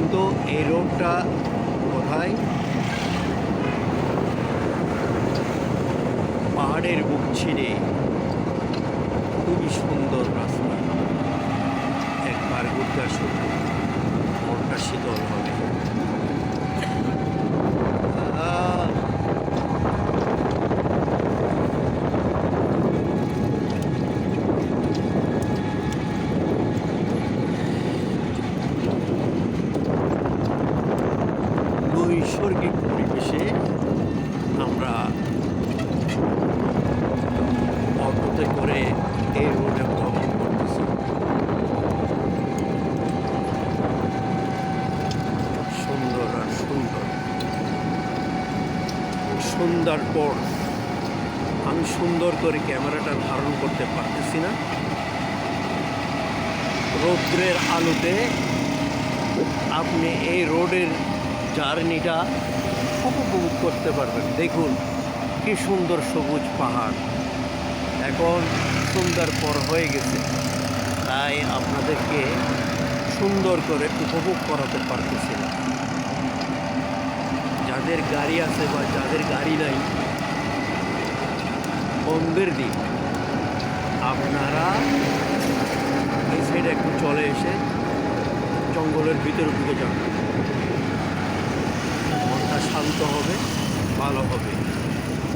কিন্তু এই রোডটা কোথায়? পাহাড়ের বুক ছিঁড়ে। পরিবেশে আমরা অটোতে করে এই রোডে ভ্রমণ করতেছি। সুন্দর আর সুন্দর। সুন্দর পর আমি সুন্দর করে ক্যামেরাটা ধারণ করতে পারতেছি না। রৌদ্রের আলোতে আপনি এই রোডের জার্নিটা উপভোগ করতে পারবেন। দেখুন, কি সুন্দর সবুজ পাহাড়। এখন সুন্দর পর হয়ে গেছে। তাই আপনাদেরকে সুন্দর করে উপভোগ করাতে পারতেছি না। যাদের গাড়ি আছে বা যাদের গাড়ি নাই, বন্ধের দিন। আপনারা এই সাইডে একটু চলে এসে জঙ্গলের ভিতরে ঢুকে যান। শান্ত হবে, ভালো হবে।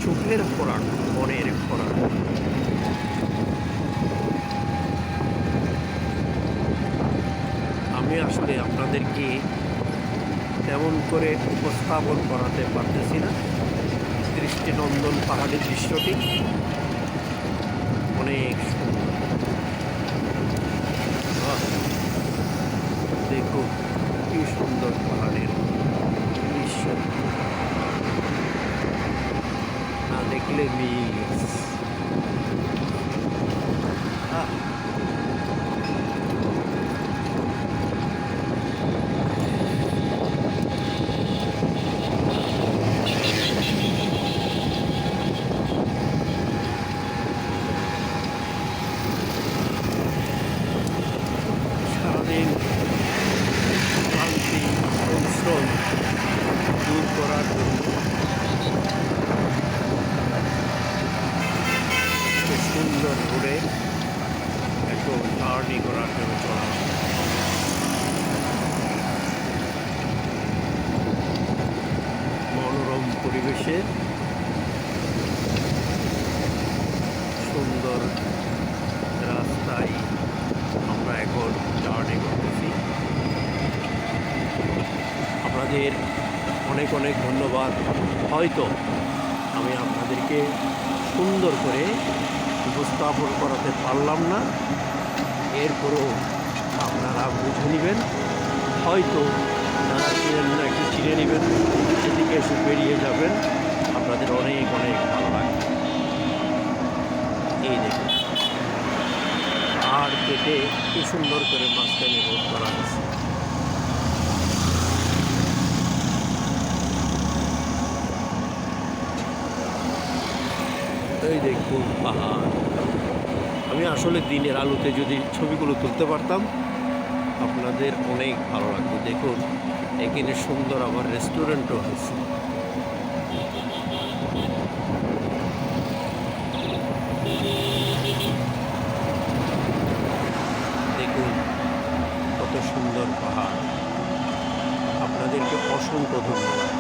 চোখের খোরাক মনের খোরাক। আমি আসলে আপনাদেরকে তেমন করে উপস্থাপন করাতে পারতেছি না। দৃষ্টিনন্দন পাহাড়ের দৃশ্যটি। অনেক সুন্দর। means. Ah. সুন্দর ঘুরে একটু জার্নি করার জন্য চলা। মনোরম পরিবেশে। সুন্দর রাস্তায় আমরা এখন জার্নি করতেছি। আপনাদের অনেক অনেক ধন্যবাদ। হয়তো আমি আপনাদেরকে সুন্দর করে উপস্থাপন করাতে পারলাম না। এরপরও আপনারা বুঝে নেবেন। হয়তো চিনেন না একটু চিনে নেবেন সেদিকে এসে বেরিয়ে যাবেন। আপনাদের অনেক অনেক ভালো লাগবে এই দেখুন। আর কেটে কি সুন্দর করে মাঝখানে রোড করা হয়েছে। এই দেখুন পাহাড়। আমি আসলে দিনের আলোতে যদি ছবিগুলো তুলতে পারতাম, আপনাদের অনেক ভালো লাগতো। দেখুন, এখানে সুন্দর আবার রেস্টুরেন্টও হয়েছে। দেখুন, কত সুন্দর পাহাড়। আপনাদেরকে অসংখ্য ধন্যবাদ।